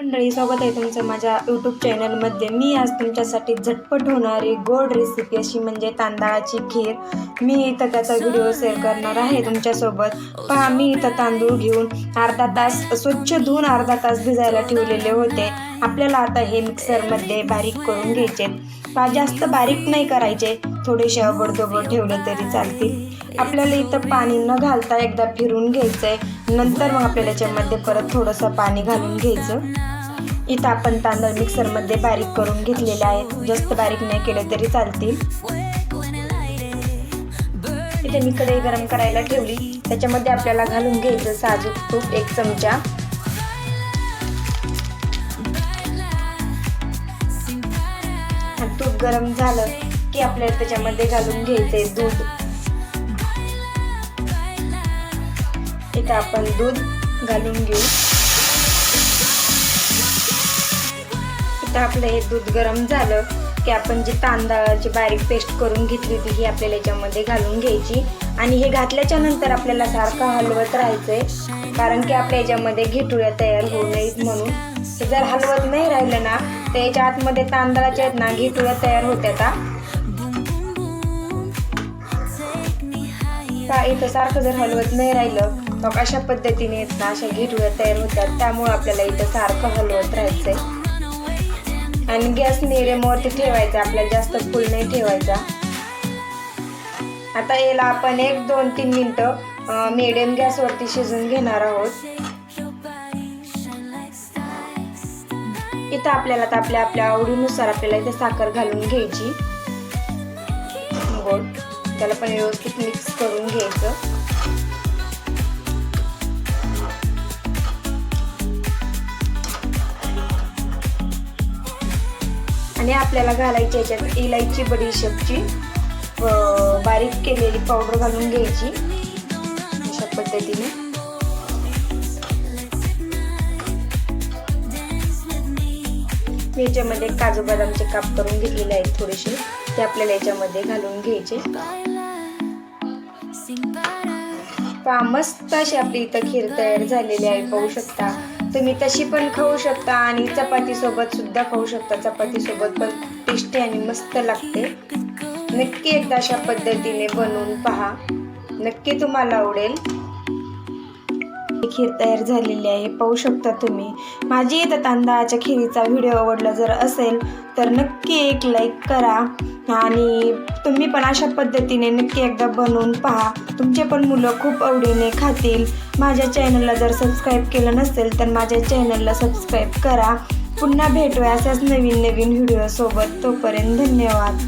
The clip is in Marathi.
मंडळी स्वागत आहे तुमचं माझ्या यूट्यूब चॅनलमध्ये मी आज तुमच्यासाठी झटपट होणारी गोड रेसिपी अशी म्हणजे तांदळाची खीर. मी इथं त्याचा व्हिडिओ शेअर करणार आहे तुमच्यासोबत. पहा मी इथं तांदूळ घेऊन अर्धा तास स्वच्छ धुवून अर्धा तास भिजायला ठेवलेले होते. आपल्याला आता हे मिक्सरमध्ये बारीक करून घ्यायचे पहा जास्त बारीक नाही करायचे. थोडेसे अबडदोबड ठेवले तरी चालतील. आपल्याला इथं पाणी न घालता एकदा फिरून घ्यायचं आहे नंतर मग आपल्याला याच्यामध्ये परत थोडंसं पाणी घालून घ्यायचं. इथं आपण तांदूळ मिक्सरमध्ये बारीक करून घेतलेले आहेत. जास्त बारीक नाही केले तरी चालतील. इथे मी कढई गरम करायला ठेवली. त्याच्यामध्ये आपल्याला घालून घ्यायचं साजूक तूप एक चमचा. तूप गरम झालं की आपल्याला त्याच्यामध्ये घालून घ्यायचंय दूध. आता आपण दूध घालून घेऊ. आता आपलं हे दूध गरम झालं की आपण जी तांदळाची बारीक पेस्ट करून घेतली होती ही आपल्याला याच्यामध्ये घालून घ्यायची. आणि हे घातल्याच्या नंतर आपल्याला सारखं हलवत राहायचंय कारण की आपल्या याच्यामध्ये घेटुळ्या तयार होऊ नयेत म्हणून. हे जर हलवत नाही राहिलं ना तर याच्या आतमध्ये तांदळाच्या आहेत ना घेटुळ्या तयार होत्या का इथं सारखं जर हलवत नाही राहिलं मग अशा पद्धतीने आहेत ना अशा घेटुळ्या तयार होतात. त्यामुळे आपल्याला इथं सारखं हलवत राहायचंय. आणि गॅस निरेमवरती ठेवायचा आपल्याला जास्त फुल नाही ठेवायचा. आता याला आपण एक दोन तीन मिनटं मिडियम गॅसवरती शिजून घेणार आहोत. इथं आपल्याला तर आपल्या आपल्या आवडीनुसार आपल्याला इथे साखर घालून घ्यायची. गोड. त्याला पण व्यवस्थित मिक्स करून घ्यायचं. आणि आपल्याला घालायची याच्यात इलायची बडीशेपची बारीक केलेली पावडर घालून घ्यायची. अशा पद्धतीने. मी याच्यामध्ये काजू बदामचे काप करून घेतलेले आहेत थोडेसे. ते आपल्याला याच्यामध्ये घालून घ्यायचे. मस्त अशी आपली इथं खीर तयार झालेली आहे पाहू शकता. तुम्ही तशी पण खाऊ शकता आणि चपाती सोबत सुद्धा खाऊ शकता. चपाती सोबत पण टेस्टी आणि मस्त लागते. नक्की एकदा अशा पद्धतीने बनवून पहा. नक्की तुम्हाला आवडेल. खीर तयार झालेली आहे पाहू शकता तुम्ही. माझी इथं तांदळाच्या खिरीचा व्हिडिओ आवडला जर असेल तर नक्की एक लाईक करा. आणि तुम्ही पण अशा पद्धतीने नक्की एकदा बनवून पहा. तुमचे पण मुलं खूप आवडीने खातील. माझ्या चॅनलला जर सबस्क्राईब केलं नसेल तर माझ्या चॅनलला सबस्क्राईब करा. पुन्हा भेटूया अशाच नवीन नवीन व्हिडिओसोबत तोपर्यंत धन्यवाद.